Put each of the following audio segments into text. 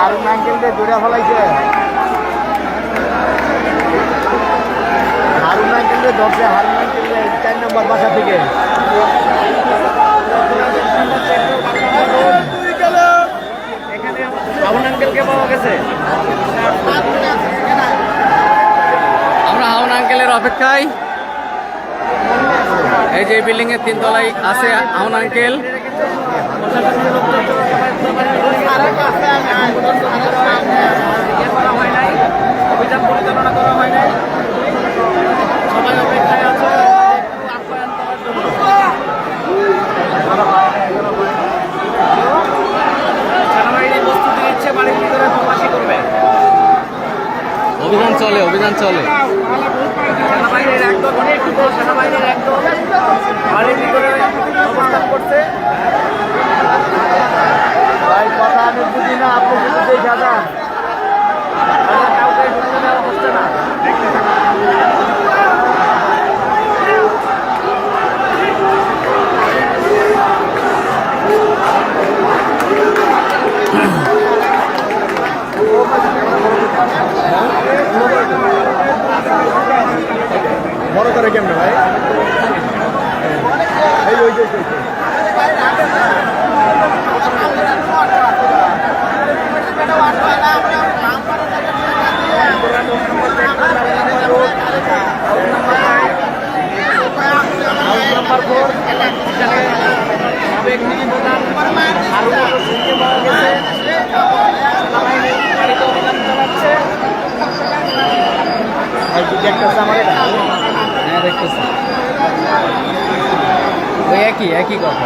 হারুন আঙ্কেলকে দৌড়া ফেলাইছে। হারুন আঙ্কেলকে ধরছে, হারুন আঙ্কেলকে চার নম্বর বাসা থেকে। হাউন আঙ্কেলকে পাওয়া গেছে। আমরা হাউন আঙ্কেলের অপেক্ষায়। এই যে বিল্ডিং এর তিন তলায় আছে হাউন আঙ্কেল অভিযান পরিচালনা করা হয় নাই সবাই আছে সেনাবাহিনী প্রস্তুতি নিচ্ছে বাড়ির ভিতরে করবে অভিযান চলে অভিযান চলে। সেনাবাহিনীর একদম অনেক সেনাবাহিনীর একদম বাড়ির ভিতরে অবস্থান করছে ভাই কথা আমি বুঝি না আপনি শুধু একই একই কথা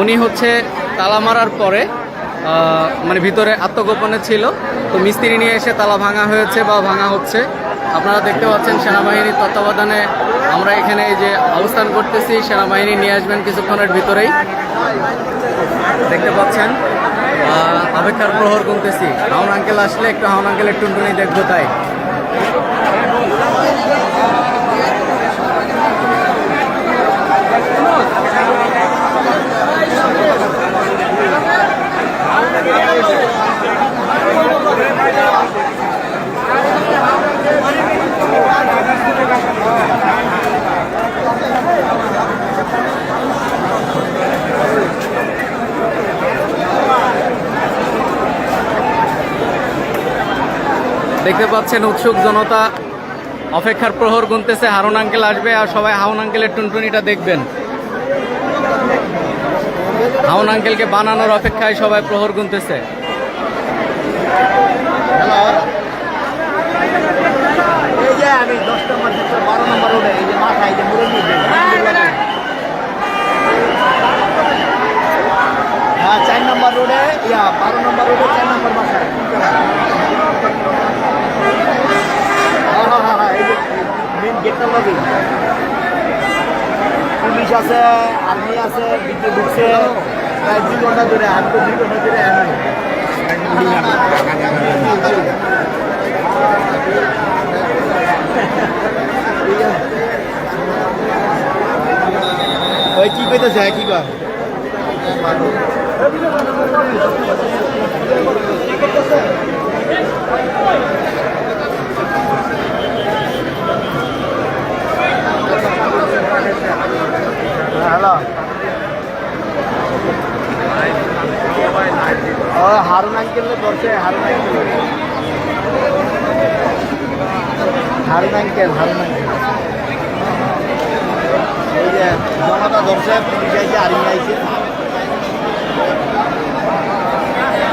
উনি হচ্ছে তালা মারার পরে মানে ভিতরে আত্মগোপনে ছিল। তো মিস্ত্রি নিয়ে এসে তালা ভাঙা হয়েছে বা ভাঙা হচ্ছে। আপনারা দেখতে পাচ্ছেন সেনাবাহিনীর তত্ত্বাবধানে আমরা এখানে যে অবস্থান করতেছি, সেনাবাহিনী নিয়ে আসবেন কিছুক্ষণের ভিতরেই। দেখতে পাচ্ছেন অপেক্ষার প্রহর গুনতেছি। হাউন আঙ্কেল আসলে একটু হাউন আঙ্কেলের টুনটুনি দেখব তাই। দেখতে পাচ্ছেন উৎসুক জনতা। অপেক্ষার প্রহর গুনতেছে, হারুন আঙ্কেল আসবে আর সবাই হাউন আঙ্কেলের টুনটুনিটা দেখবেন। হাউন আঙ্কেলকে বানানোর অপেক্ষায় সবাই প্রহর গুনতেছে এই বারো নম্বর রোডে এই যে এই যে হ্যাঁ চার নম্বর রোডে ইয়া বারো নম্বর রোডে চার নম্বর বাসায় হ্যাঁ হ্যাঁ হ্যাঁ হ্যাঁ এই যে মেন গেটটা লবি পুলিশ আছে আর্মি আছে বিদ্যুৎ ঢুকছে প্রায় দুই ঘণ্টা ধরে আমি তো দুই ঘণ্টা ধরে আছে ওই কি কইতেছে হ্যাঁ, কি কয়? হ্যালো। হারুন আঙ্কেল বসে Harun uncle Harun uncle Harun uncle এই যে জনতা ধরছে পুলিশ আইছে আর্মি আইছে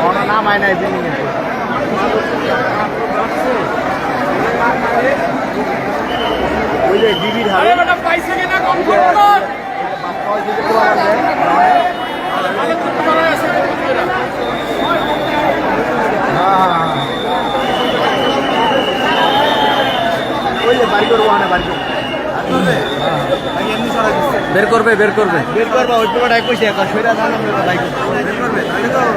কোনো নাম আয় নাই বিল্ডিং ওই যে ডিবির হারে ওই যে বাড়ি করব না বাড়ি করব এমনি সরা দিচ্ছে বের করবে বের করবে। বের করবা ওই এখন সেটা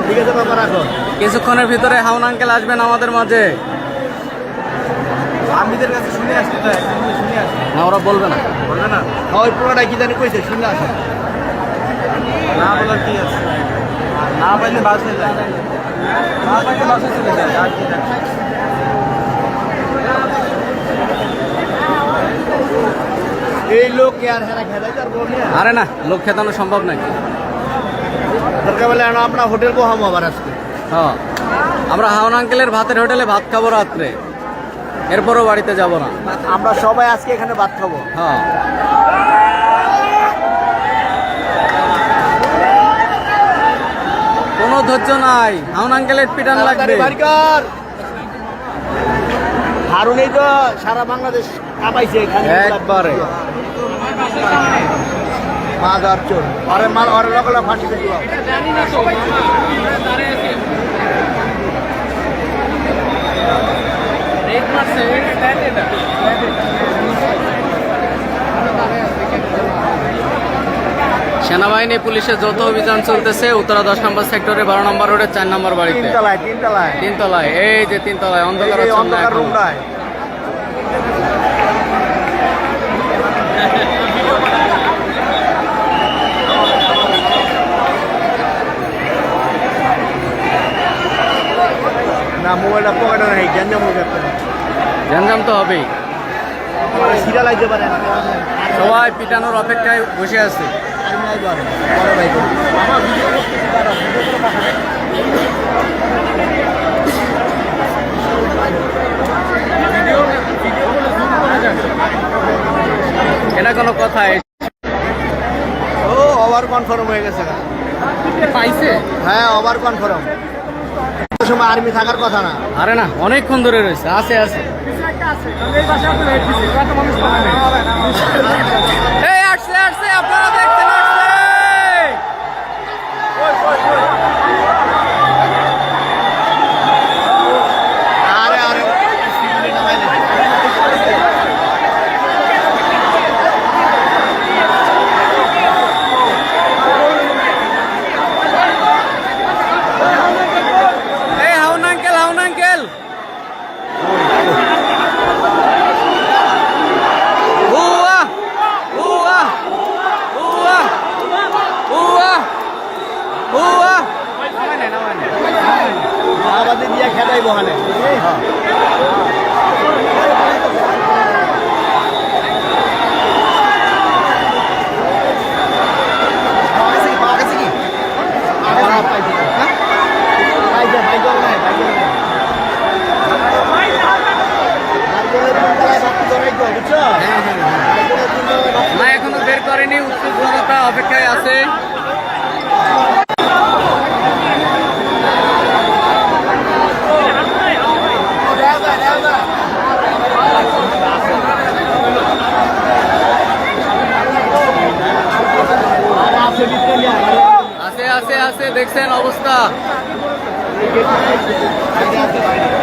ঠিক আছে বাবা রাখো। কিছুক্ষণের ভিতরে হাউন আঙ্কেল আসবেন আমাদের মাঝে। আমিদের কাছে শুনে আসতে তো শুনে আসতে না ওরা বলবে না। বলবে না। ওই পুরোটা কি জানি কইছে শুনে আসে। না বলার কি আছে? না পাইলে বাসে যায়। না পাইলে বাসে চলে যায়। আর কি এই লোক কে আর হেরা খেলাই তার আরে না লোক খেতানো সম্ভব নাকি? দরকার বলে আপনার হোটেল বহামো আবার আজকে। হ্যাঁ আমরা হাউন আঙ্কেলের ভাতের হোটেলে ভাত খাব রাত্রে। এরপরও বাড়িতে যাব না। আমরা সবাই আজকে এখানে ভাত খাব। হ্যাঁ। কোনো ধৈর্য নাই হাউন আঙ্কেলের পিটান লাগবে। হারুনেই তো সারা বাংলাদেশ একবারে। মাদার চোর। অরে মাল অরে লগলা ফাঁসি সেনাবাহিনী পুলিশের যৌথ অভিযান চলতেছে। উত্তরা দশ নম্বর সেক্টরে বারো নম্বর রোডের চার নম্বর বাড়িতে। তিনতলায় তিনতলায়। তিনতলায় এই যে তিনতলায় অন্ধকার এই যে আচ্ছন্ন অন্ধকার এখনও। রুমটায় না মোবাইলটা পকেটে নেই মোবাইল গ্যাঞ্জাম তো হবেই। সিরিয়াল আইতে পারে সবাই পিটানোর অপেক্ষায় বসে আছে। আমি আইবো আরে বড় ভাই করি। আমার ভিডিও করতে পারো ভিডিও করে পাঠাবে এটা কোনো কথা ও ওভার কনফার্ম হয়ে গেছে না পাইছে হ্যাঁ ওভার কনফার্ম আর্মি থাকার কথা না। আরে না অনেকক্ষণ ধরে রয়েছে আছে আছে। এই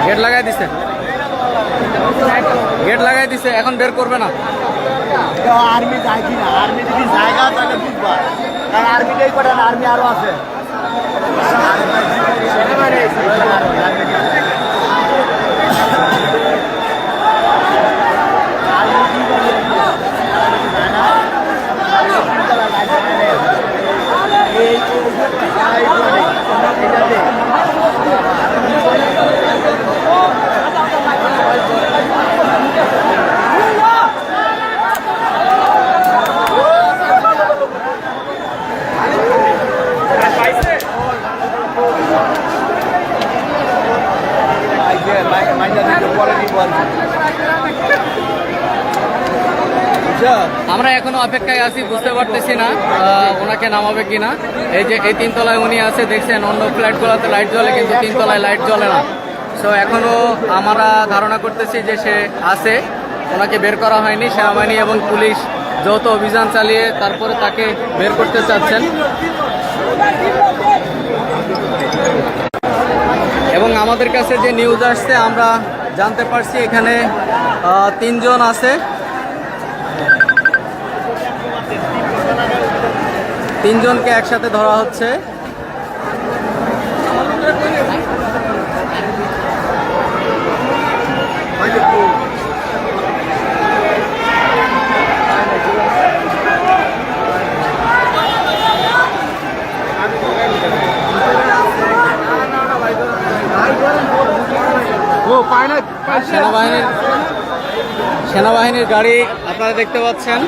গেট লাগাই দিছে। গেট লাগাই দিছে এখন বের করবে না। আর্মি যায় কি না আর্মি যদি জায়গা তাহলে বুঝবা কারণ আর্মিটাই কটা আর্মি আরও আছে। এই আমরা এখনও অপেক্ষায় আছি, বুঝতে পারতেছি না ওনাকে নামাবে কিনা। এই যে, এই তিনতলায় উনি আছে, দেখছেন, অন্য ফ্ল্যাটগুলোতে লাইট জ্বলে, কিন্তু তিনতলায় লাইট জ্বলে না। সো এখনও আমরা ধারণা করতেছি যে সে আছে, ওনাকে বের করা হয়নি। সেনাবাহিনী এবং পুলিশ যৌথ অভিযান চালিয়ে তারপরে তাকে বের করতে চাচ্ছেন। এবং আমাদের কাছে যে নিউজ আসছে, আমরা জানতে পারছি এখানে তিনজন আছে। তিনজনকে একসাথে ধরা হচ্ছে। সেনাবাহিনীর সেনাবাহিনীর গাড়ি আপনারা দেখতে পাচ্ছেন।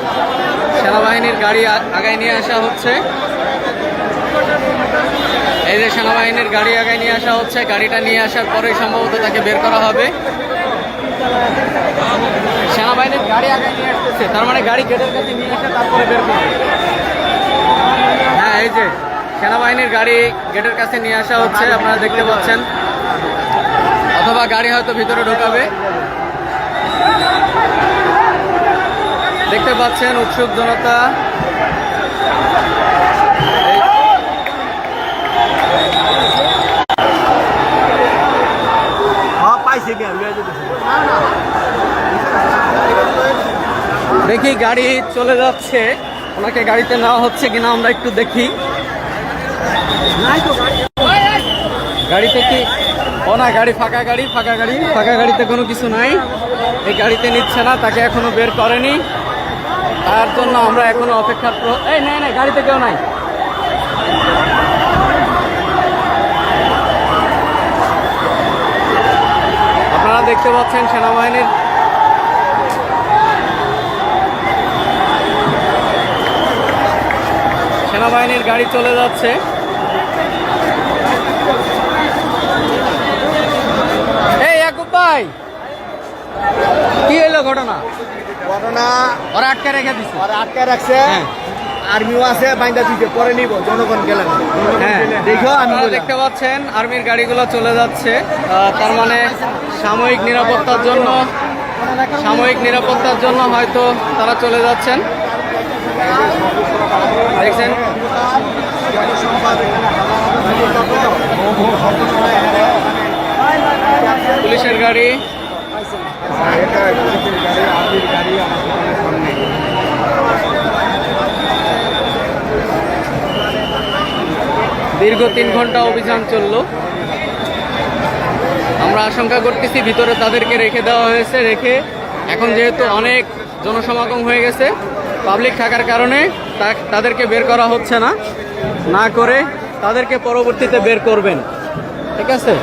সেনাবাহিনীর গাড়ি আগায় নিয়ে আসা হচ্ছে। এই যে সেনাবাহিনীর গাড়ি আগায় নিয়ে আসা হচ্ছে, গাড়িটা নিয়ে আসার পরেই সম্ভবত তাকে বের করা হবে। সেনাবাহিনীর গাড়ি আগায় নিয়ে আসতেছে, তার মানে গাড়ি গেটের কাছে নিয়ে এসে তারপরে বের করবে। হ্যাঁ এই যে সেনাবাহিনীর গাড়ি গেটের কাছে নিয়ে আসা হচ্ছে, আপনারা দেখতে পাচ্ছেন। অথবা গাড়ি হয়তো ভিতরে ঢোকাবে। দেখতে পাচ্ছেন উৎসুক জনতা। হ্যাঁ দেখি গাড়ি চলে যাচ্ছে। ওনাকে গাড়িতে নেওয়া হচ্ছে কিনা আমরা একটু দেখি। গাড়িতে কি ও না, গাড়ি, ফাঁকা গাড়ি ফাঁকা গাড়ি। ফাঁকা গাড়িতে কোনো কিছু নাই। এই গাড়িতে নিচ্ছে না, তাকে এখনও বের করেনি। তার জন্য আমরা এখনও অপেক্ষার প্র- এই, নাই নাই, গাড়িতে কেউ নাই। আপনারা দেখতে পাচ্ছেন সেনাবাহিনীর সেনাবাহিনীর গাড়ি চলে যাচ্ছে এই ইয়াকুব ভাই। কি হইল ঘটনা? ঘটনা ওরা আটকে রেখে দিচ্ছে আর আটকে রাখছে। হ্যাঁ। আর্মিও আছে বাইন্দা দিতে পরে নিব জনগণ গেলেন হ্যাঁ দেখো আমি দেখতে পাচ্ছেন আর্মির গাড়িগুলো চলে যাচ্ছে। তার মানে সাময়িক নিরাপত্তার জন্য সাময়িক নিরাপত্তার জন্য হয়তো তারা চলে যাচ্ছেন। দেখছেন? পুলিশের গাড়ি। দীর্ঘ তিন ঘণ্টা অভিযান চলল। আমরা আশঙ্কা করতেছি ভিতরে তাদেরকে রেখে দেওয়া হয়েছে, রেখে এখন যেহেতু অনেক জনসমাগম হয়ে গেছে পাবলিক থাকার কারণে তাদেরকে বের করা হচ্ছে না। না করে তাদেরকে পরবর্তীতে বের করবেন। ঠিক আছে?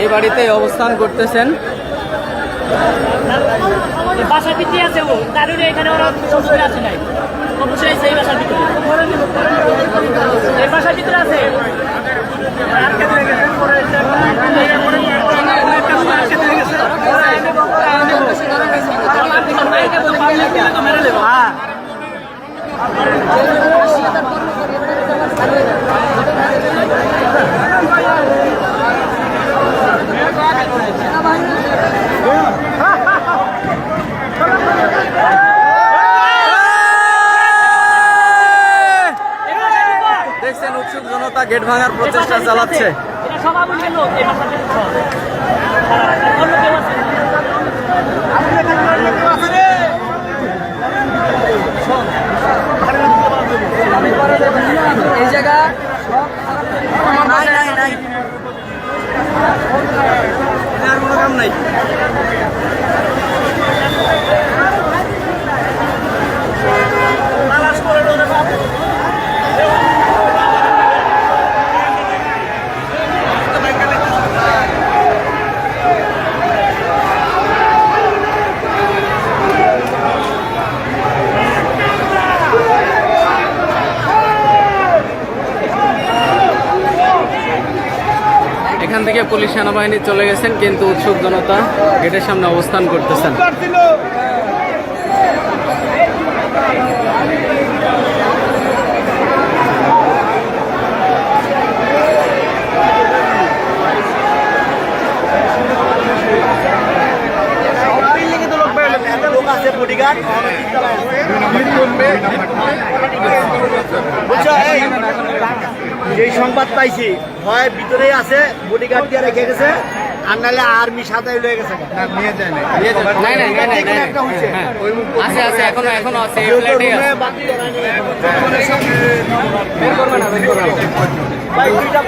এই বাড়িতে অবস্থান করতেছেন? বাসার ভিতরে আছে ও। এখানে ওরা সমস্যা আছে নাই। অবশ্যই সেই বাসার ভিতরে। এই বাসার ভিতরে আছে? হ্যাঁ। দেখছেন উৎসুক জনতা গেট ভাঙার প্রচেষ্টা চালাচ্ছে। এটা সভাপতির লোক এই বাসার ভিতরে অন্য কেউ আছে এই জায়গা নাই নাই নাই আর কোনো কাম এখান থেকে পুলিশ সেনাবাহিনী চলে গেছেন কিন্তু উৎসুক জনতা গেটের সামনে অবস্থান করতেছেন লোক আছে বডিগার্ড বুঝছ এই যেই সংবাদ পাইছি হয় ভিতরেই আছে বডিগার্ড দিয়ে রেখে গেছে আর নাহলে আর্মি সাদাই লয়ে গেছে একটা হচ্ছে। হ্যাঁ, আছে আছে এখনও এখনও আছে এই। ভাই, দুইটা।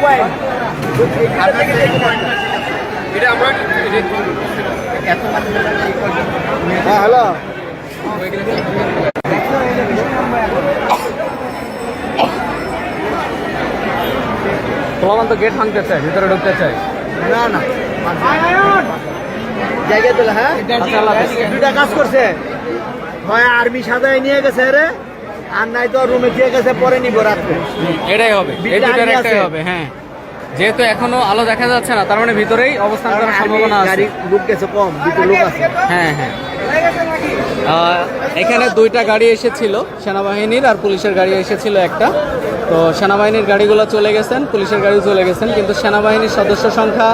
হ্যাঁ হ্যালো প্রমাণ তো গেট ভাঙতে চায় ভিতরে ঢুকতে চাই না না। জায়গা দিলে হ্যাঁ? আচ্ছা। দুটা কাজ করছে। হয় আর্মি সাদায় নিয়ে গেছে রে আর নাই তো রুমে দিয়ে গেছে পরে নিব রাত্রে। এটাই হবে একটাই হবে হ্যাঁ। যেহেতু এখনও আলো দেখা যাচ্ছে না তার মানে ভিতরেই অবস্থান করার সম্ভাবনা আছে। গাড়ি লোক গেছে কম দুটো লোক আছে। হ্যাঁ হ্যাঁ। আহ, এখানে দুইটা গাড়ি এসেছিল সেনাবাহিনীর আর পুলিশের গাড়ি এসেছিল একটা। তো সেনাবাহিনীর গাড়িগুলো চলে গেছেন, পুলিশের গাড়ি চলে গেছেন, কিন্তু সেনাবাহিনীর সদস্য সংখ্যা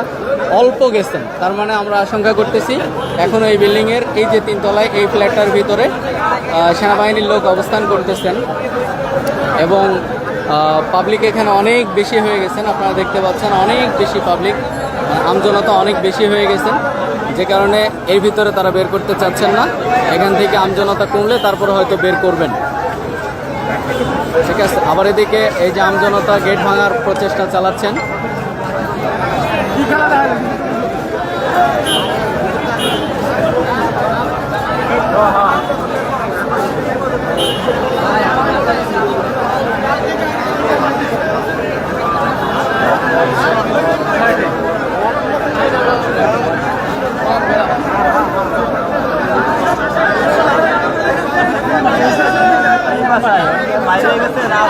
অল্প গেছেন। তার মানে আমরা আশঙ্কা করতেছি, এখনও এই বিল্ডিংয়ের এই যে তিনতলায় এই ফ্ল্যাটটার ভিতরে সেনাবাহিনীর লোক অবস্থান করতেছেন এবং পাবলিক এখানে অনেক বেশি হয়ে গেছেন, আপনারা দেখতে পাচ্ছেন অনেক বেশি পাবলিক আমজনতা অনেক বেশি হয়ে গেছেন। যে কারণে এর ভিতরে তারা বের করতে চাচ্ছেন না, এখান থেকে আমজনতা কমলে তারপরে হয়তো বের করবেন। ঠিক আছে আবার এদিকে এই যে আমজনতা গেট ভাঙার প্রচেষ্টা চালাচ্ছেন বাইরে গেছে না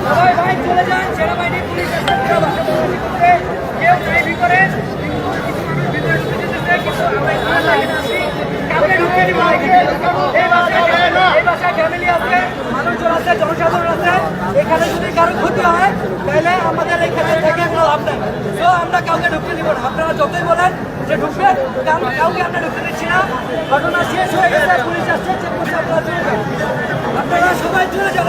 সবাই ভাই চলে যান সেনাবাহিনী পুলিশের সাথে ভিতরে কেউ নাই ভিতরে ভিতরে ঢুকে যেতেছে, কিন্তু আমরা এখানে লাইনে আছি। কাউকে ঢুকতে দিব না এখানে। এই বাসায় এই বাসায় ফ্যামিলি আছে মানুষজন আছে জনসাধারণ আছে এখানে যদি কারও ক্ষতি হয় তাহলে আমাদের এখানে থেকে কোনো লাভ নেই তো আমরা কাউকে ঢুকতে দিব না আপনারা যতই বলেন যে ঢুকবেন কাউ- কাউকে আমরা ঢুকতে দিচ্ছি না ঘটনা শেষ হয়ে গেছে, পুলিশ আসছে চেক করছে আপনারা চলে যান আপনারা সবাই চলে যান